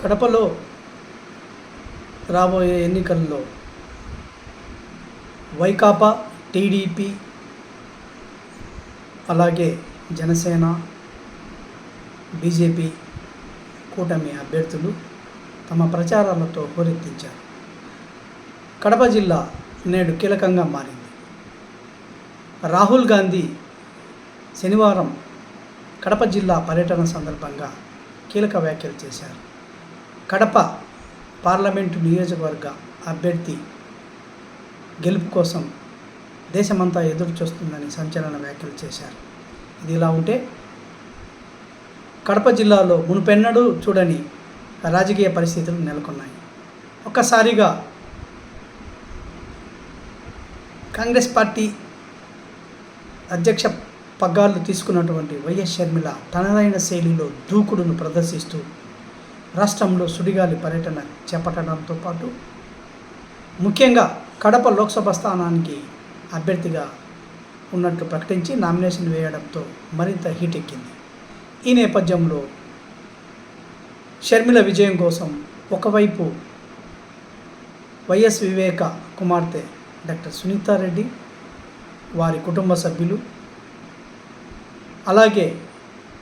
కడపలో రాబోయే ఎన్నికల్లో వైకాపా టీడీపీ అలాగే జనసేన బీజేపీ కూటమి అభ్యర్థులు తమ ప్రచారాలతో హోరెత్తించారు. కడప జిల్లా నేడు కీలకంగా మారింది. రాహుల్ గాంధీ శనివారం కడప జిల్లా పర్యటన సందర్భంగా కీలక వ్యాఖ్యలు చేశారు. కడప పార్లమెంటు నియోజకవర్గ అభ్యర్థి గెలుపు కోసం దేశమంతా ఎదురు చూస్తుందని సంచలన వ్యాఖ్యలు చేశారు. ఇది ఇలా ఉంటే కడప జిల్లాలో మునుపెన్నడూ చూడని రాజకీయ పరిస్థితులు నెలకొన్నాయి. ఒక్కసారిగా కాంగ్రెస్ పార్టీ అధ్యక్ష పగ్గాలు తీసుకున్నటువంటి వైఎస్ షర్మిల తనదైన శైలిలో దూకుడును ప్రదర్శిస్తూ రాష్ట్రంలో సుడిగాలి పర్యటన చేపట్టడంతో పాటు ముఖ్యంగా కడప లోక్సభ స్థానానికి అభ్యర్థిగా ఉన్నట్లు ప్రకటించి నామినేషన్ వేయడంతో మరింత హీట్ ఎక్కింది ఈ నేపథ్యంలో షర్మిల విజయం కోసం ఒకవైపు వైఎస్ వివేక కుమార్తె డాక్టర్ సునీతారెడ్డి వారి కుటుంబ సభ్యులు అలాగే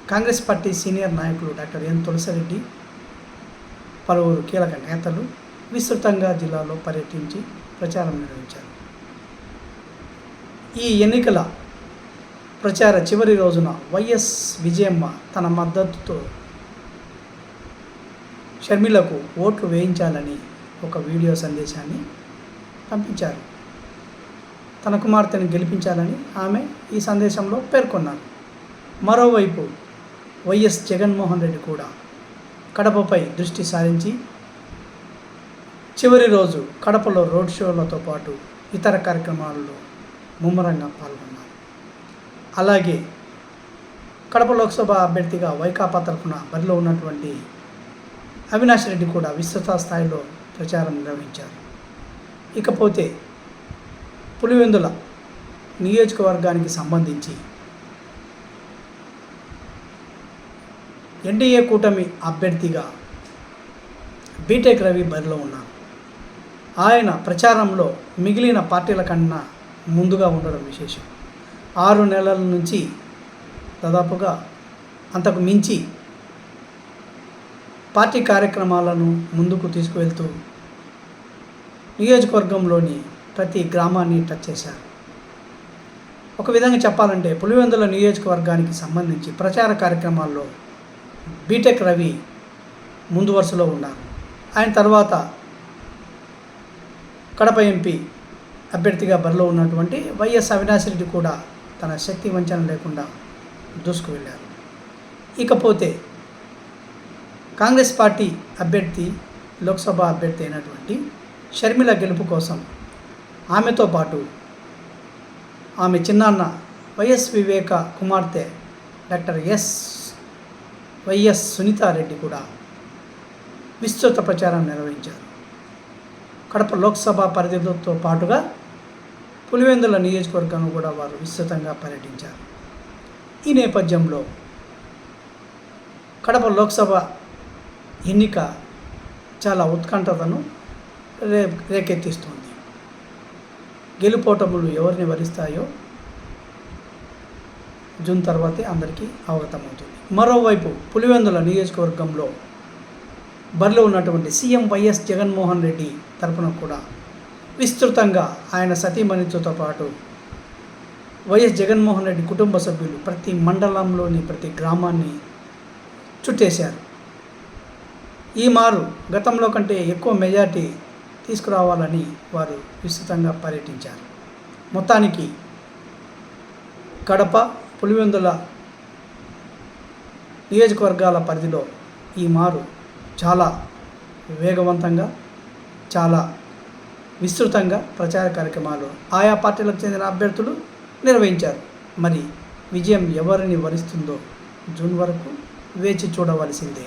కాంగ్రెస్ పార్టీ సీనియర్ నాయకులు డాక్టర్ ఎన్ తులసిరెడ్డి పలువురు కీలక నేతలు విస్తృతంగా జిల్లాలో పర్యటించి ప్రచారం నిర్వహించారు. ఈ ఎన్నికల ప్రచార చివరి రోజున వైఎస్ విజయమ్మ తన మద్దతుతో షర్మిలకు ఓట్లు వేయించాలని ఒక వీడియో సందేశాన్ని పంపించారు. తన కుమార్తెను గెలిపించాలని ఆమె ఈ సందేశంలో పేర్కొన్నారు. మరోవైపు వైఎస్ జగన్మోహన్ రెడ్డి కూడా కడపపై దృష్టి సారించి చివరి రోజు కడపలో రోడ్ షోలతో పాటు ఇతర కార్యక్రమాలలో ముమ్మరంగా పాల్గొన్నారు. అలాగే కడప లోక్సభ అభ్యర్థిగా వైకాపా తరఫున బరిలో ఉన్నటువంటి అవినాష్ రెడ్డి కూడా విస్తృత స్థాయిలో ప్రచారం నిర్వహించారు. ఇకపోతే పులివెందుల నియోజకవర్గానికి సంబంధించి ఎన్డీఏ కూటమి అభ్యర్థిగా బీటెక్ రవి బరిలో ఉన్నారు ఆయన ప్రచారంలో మిగిలిన పార్టీల కన్నా ముందుగా ఉండడం విశేషం. ఆరు నెలల నుంచి దాదాపుగా అంతకు మించి పార్టీ కార్యక్రమాలను ముందుకు తీసుకువెళ్తూ నియోజకవర్గంలోని ప్రతి గ్రామాన్ని టచ్ చేశారు. ఒక విధంగా చెప్పాలంటే పులివెందుల నియోజకవర్గానికి సంబంధించి ప్రచార కార్యక్రమాల్లో బీటెక్ రవి ముందు వరుసలో ఉన్నారు. ఆయన తర్వాత కడప ఎంపీ అభ్యర్థిగా బరిలో ఉన్నటువంటి వైఎస్ అవినాష్ రెడ్డి కూడా తన శక్తి వంచన లేకుండా దూసుకు వెళ్ళారు. ఇకపోతే కాంగ్రెస్ పార్టీ అభ్యర్థి లోక్సభ అభ్యర్థి అయినటువంటి షర్మిల గెలుపు కోసం ఆమెతో పాటు ఆమె చిన్నాన్న వైఎస్ వివేక కుమార్తె డాక్టర్ ఎస్ వైఎస్ సునీతారెడ్డి కూడా విస్తృత ప్రచారం నిర్వహించారు. కడప లోక్సభ పరిధితో పాటుగా పులివెందుల నియోజకవర్గంలో కూడా వారు విస్తృతంగా పర్యటించారు. ఈ నేపథ్యంలో కడప లోక్సభ ఎన్నిక చాలా ఉత్కంఠతను రే రేకెత్తిస్తుంది. గెలుపోటములు ఎవరిని వరిస్తాయో జూన్ తర్వాతే అందరికీ అవగతమవుతుంది మరోవైపు పులివెందుల నియోజకవర్గంలో బరిలో ఉన్నటువంటి సీఎం వైఎస్ జగన్మోహన్ రెడ్డి తరపున కూడా విస్తృతంగా ఆయన సతీమణితో పాటు వైఎస్ జగన్మోహన్ రెడ్డి కుటుంబ సభ్యులు ప్రతి మండలంలోని ప్రతి గ్రామాన్ని చుట్టేశారు. ఈ మారు గతంలో కంటే ఎక్కువ మెజార్టీ తీసుకురావాలని వారు విస్తృతంగా పర్యటించారు. మొత్తానికి కడప పులివెందుల నియోజకవర్గాల పరిధిలో ఈ మారు చాలా వేగవంతంగా చాలా విస్తృతంగా ప్రచార కార్యక్రమాలు ఆయా పార్టీలకు చెందిన అభ్యర్థులు నిర్వహించారు. మరి విజయం ఎవరిని వరిస్తుందో జూన్ వరకు వేచి చూడవలసిందే.